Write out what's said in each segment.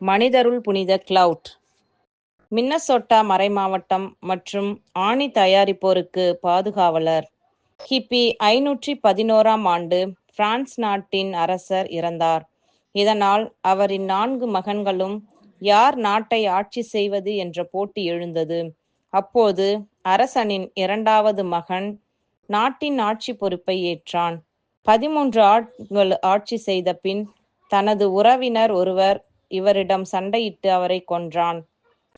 மனிதருள் புனித cloud Minnesota மறைமாவட்டம் மற்றும் ஆணி தயாரிப்போருக்கு பாதுகாவலர். கிபி ஐநூற்றி பதினோராம் ஆண்டு பிரான்ஸ் நாட்டின் அரசர் இறந்தார். இதனால் அவரின் நான்கு மகன்களும் யார் நாட்டை ஆட்சி செய்வது என்ற போட்டி எழுந்தது. அப்போது அரசனின் இரண்டாவது மகன் நாட்டின் ஆட்சி பொறுப்பை ஏற்றான். பதிமூன்று ஆட்கள் ஆட்சி செய்த பின் தனது உறவினர் ஒருவர் இவரிடம் சண்டையிட்டு அவரை கொன்றான்.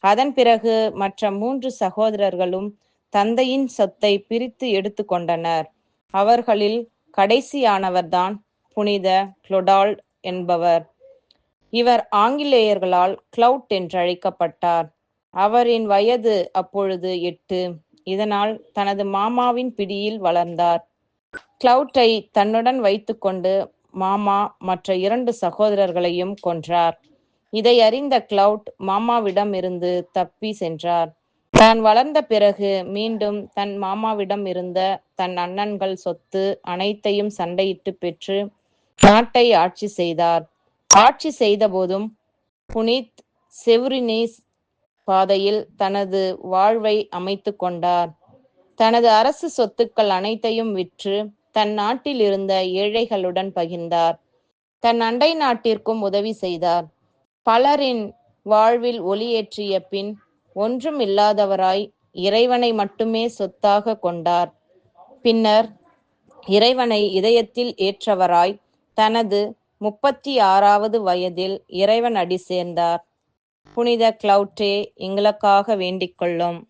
அதன் பிறகு மற்ற மூன்று சகோதரர்களும் தந்தையின் சொத்தை பிரித்து எடுத்து கொண்டனர். அவர்களில் கடைசியானவர்தான் புனித குளொடால்ட் என்பவர். இவர் ஆங்கிலேயர்களால் கிளவுட் என்றழைக்கப்பட்டார் அவரின் வயது அப்பொழுது எட்டு. இதனால் தனது மாமாவின் பிடியில் வளர்ந்தார். கிளவுட்டை தன்னுடன் வைத்துக்கொண்டு மாமா மற்ற இரண்டு சகோதரர்களையும் கொன்றார். இதை அறிந்த கிளவுட் மாமாவிடம் இருந்து தப்பி சென்றார். தான் வளர்ந்த பிறகு மீண்டும் தன் மாமாவிடம் இருந்த தன் அண்ணன்கள் சொத்து அனைத்தையும் சண்டையிட்டு பெற்று நாட்டை ஆட்சி செய்தார். ஆட்சி செய்தபோதும் புனித் செவ்ரினீஸ் பாதையில் தனது வாழ்வை அமைத்து கொண்டார். தனது அரசு சொத்துக்கள் அனைத்தையும் விற்று தன் நாட்டில் இருந்த ஏழைகளுடன் பகிர்ந்தார். தன் அண்டை நாட்டிற்கும் உதவி செய்தார். பலரின் வாழ்வில் ஒளியேற்றிய பின் ஒன்றும் இல்லாதவராய் இறைவனை மட்டுமே சொத்தாக கொண்டார். பின்னர் இறைவனை இதயத்தில் ஏற்றவராய் தனது முப்பத்தி ஆறாவது வயதில் இறைவன் அடி சேர்ந்தார். புனித கிளவுட்டே எங்களுக்காக வேண்டிக் கொள்ளும்.